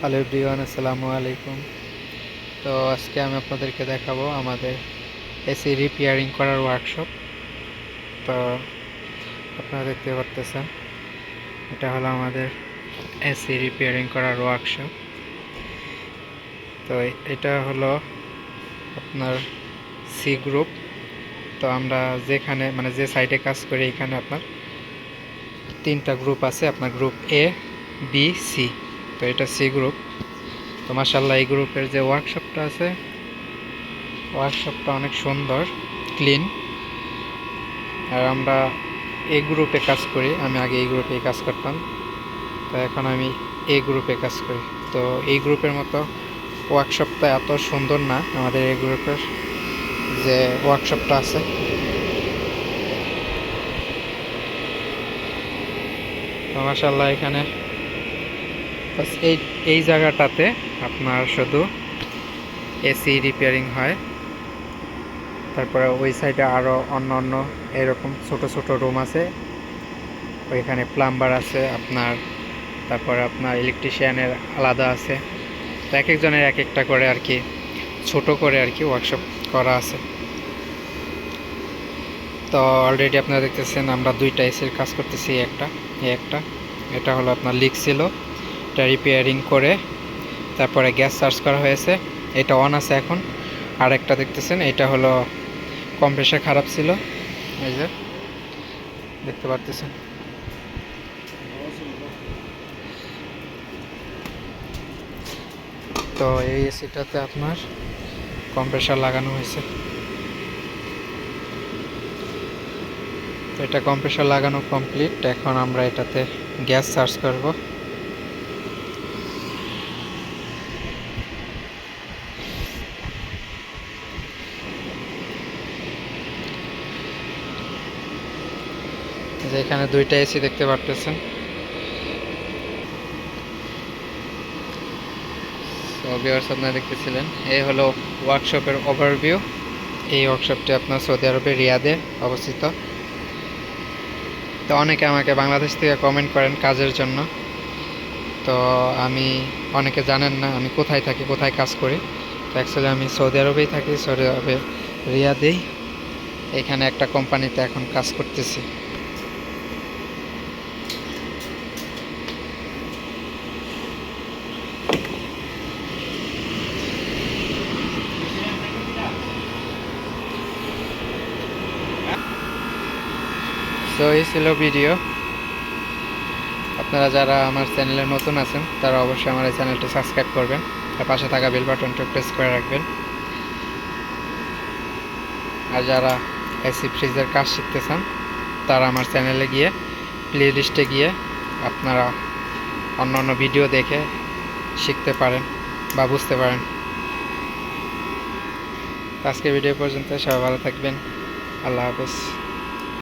Hello everyone, আসসালামু আলাইকুম। তো আজকে আমি আপনাদেরকে দেখাবো আমাদের এসি রিপেয়ারিং করার ওয়ার্কশপ তো আপনারা দেখতে পারতেছেন, এটা হলো আমাদের এসি রিপেয়ারিং করার ওয়ার্কশপ তো এটা হলো আপনার সি গ্রুপ তো আমরা যেখানে মানে যে সাইডে কাজ করি এখানে আপনার তিনটা গ্রুপ আছে, আপনার গ্রুপ এ বি সি তো এটা সি গ্রুপ তো মাসাল্লাহ এই গ্রুপের যে ওয়ার্কশপটা আছে ওয়ার্কশপটা অনেক সুন্দর ক্লিন আর আমরা এই গ্রুপে কাজ করি, আমি আগে এই গ্রুপে কাজ করতাম, তো এখন আমি এই গ্রুপে কাজ করি। তো এই গ্রুপের মতো ওয়ার্কশপটা এত সুন্দর না, আমাদের এই গ্রুপের যে ওয়ার্কশপটা আছে। মাসাল্লাহ এখানে এই এই জায়গাটাতে আপনার শুধু এসি রিপেয়ারিং হয়। তারপরে ওই সাইডে আরও অন্য অন্য এরকম ছোট ছোট রুম আছে। ওইখানে প্লাম্বার আছে আপনার, তারপরে আপনার ইলেকট্রিশিয়ানের আলাদা আছে। এক একজনের এক একটা করে আর কি, ছোট করে আর কি ওয়ার্কশপ করা আছে। তো অলরেডি আপনারা দেখতেছেন আমরা দুইটা এসির কাজ করতেছি, একটা একটা। এটা হলো আপনার লিক ছিল। এটা রিপেয়ারিং করে তারপরে গ্যাস চার্জ করা হয়েছে। এটা অন আছে এখন। আর একটা দেখতেছেন, এটা হলো কম্প্রেসার খারাপ ছিল। এই যে, দেখতে পারতেছেন। তো এই এসিটাতে আপনার কম্প্রেসার লাগানো হয়েছে। এটা কম্প্রেসার লাগানো কমপ্লিট এখন আমরা এটাতে গ্যাস চার্জ করব। যে এখানে দুইটা এসি দেখতে পারতেছেন। ভিউয়ার্স আপনারা দেখতেছিলেন এই হলো ওয়ার্কশপের ওভারভিউ এই ওয়ার্কশপটি আপনার সৌদি আরবের রিয়াদে অবস্থিত। তো অনেকে আমাকে বাংলাদেশ থেকে কমেন্ট করেন কাজের জন্য। তো আমি, অনেকে জানেন না আমি কোথায় থাকি, কোথায় কাজ করি। তো অ্যাকচুয়ালি আমি সৌদি আরবেই থাকি সৌদি আরবে রিয়াদেই এখানে একটা কোম্পানিতে এখন কাজ করতেছি। সো এই ছিল ভিডিও। আপনারা যারা আমার চ্যানেলে নতুন আছেন, তারা অবশ্যই আমার এই চ্যানেলটি সাবস্ক্রাইব করবেন আর পাশে থাকা বেল বাটনটি প্রেস করে রাখবেন। আর যারা এসি ফ্রিজের কাজ শিখতে চান, তারা আমার চ্যানেলে গিয়ে প্লে লিস্টে গিয়ে আপনারা অন্য অন্য ভিডিও দেখে শিখতে পারেন বা বুঝতে পারেন। আজকের ভিডিও পর্যন্ত সবাই ভালো থাকবেন। আল্লাহ হাফেজ।